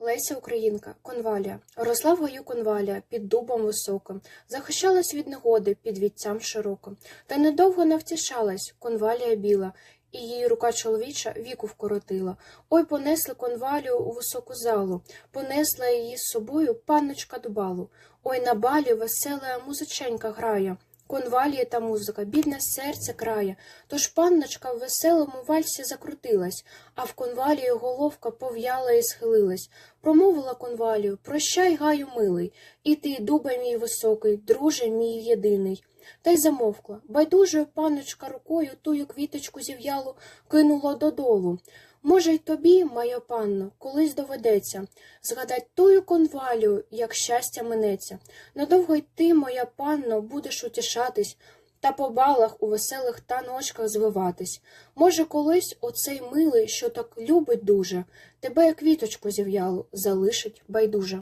Леся Українка, конвалія, росла в гаю конвалія під дубом високим, захищалась від негоди під вітцям широко. Та недовго не втішалась конвалія біла, і її рука чоловіча віку вкоротила. Ой, понесли конвалію у високу залу, понесла її з собою панночка до балу. Ой, на балі весела музиченька грає. Конвалії та музика, бідне серце крає. Тож панночка в веселому вальсі закрутилась, а в конвалії головка пов'яла і схилилась. Промовила конвалію, прощай, гаю милий, і ти, дубе мій високий, друже мій єдиний. Та й замовкла. Байдужою панночка рукою тую квіточку зів'ялу кинула додолу. Може, й тобі, моя панно, колись доведеться згадать тую конвалію, як щастя минеться. Надовго й ти, моя панно, будеш утішатись, та по балах у веселих таночках звиватись. Може, колись оцей милий, що так любить дуже, тебе, як квіточку зів'ялу, залишить байдуже.